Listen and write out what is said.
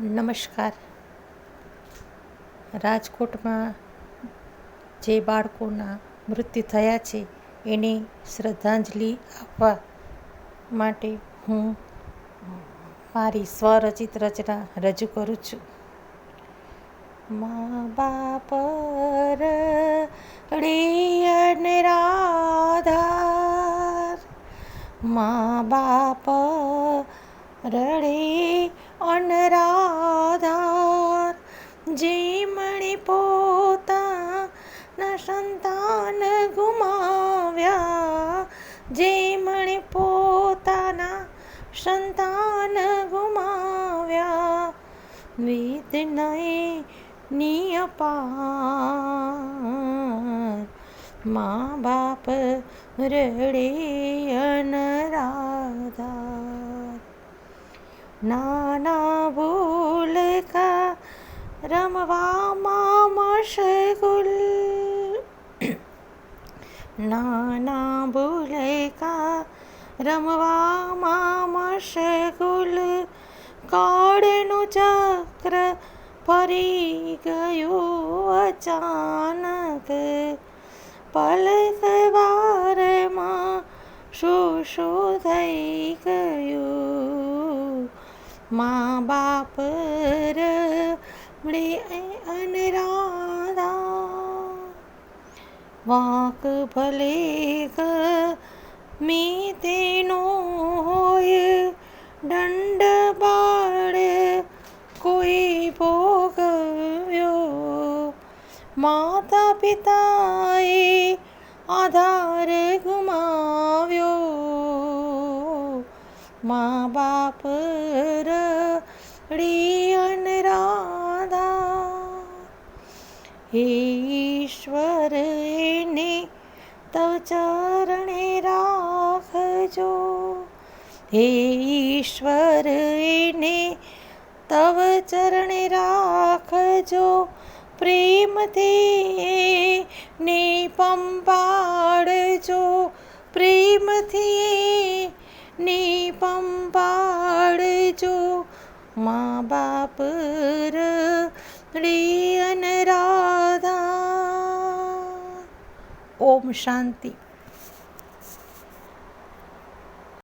નમસ્કાર. રાજકોટમાં જે બાળકોના મૃત્યુ થયા છે, એને શ્રદ્ધાંજલિ આપવા માટે હું મારી સ્વરચિત રચના રજૂ કરું છું. મા બાપ રડે અનરાધાર મા બાપ રડે અનરાધાર, જેમણે પોતાના સંતાન ગુમાવ્યા. જેમણે પોતાના સંતાન ગુમાવ્યા. વેદનાએ નિયપાર, મા બાપ રડે અનરાધાર. નાના ભૂલકા રમવામાં મશગુલ નાના ભૂલકા રમવામાં મશગુલ કાળનું ચક્ર ફરી ગયું અચાનક. પલક વારમાં શું શું થઈ ગયું. મા બાપ રમડે અનરાધા. વાંક ભલે ગમે તેનો હોય, દંડ બાળ કોઈ ભોગવ્યો. માતા પિતાએ આધાર ગુમાવ્યો. મા બાપ રડી અનરાધા હે ઈશ્વર એને તવ ચરણે રાખજો. હે ઈશ્વર એને તવ ચરણે રાખજો. પ્રેમથી ને પંપાડજો. પ્રેમથી મા બાપ રડી અનરાધા ઓમ શાંતિ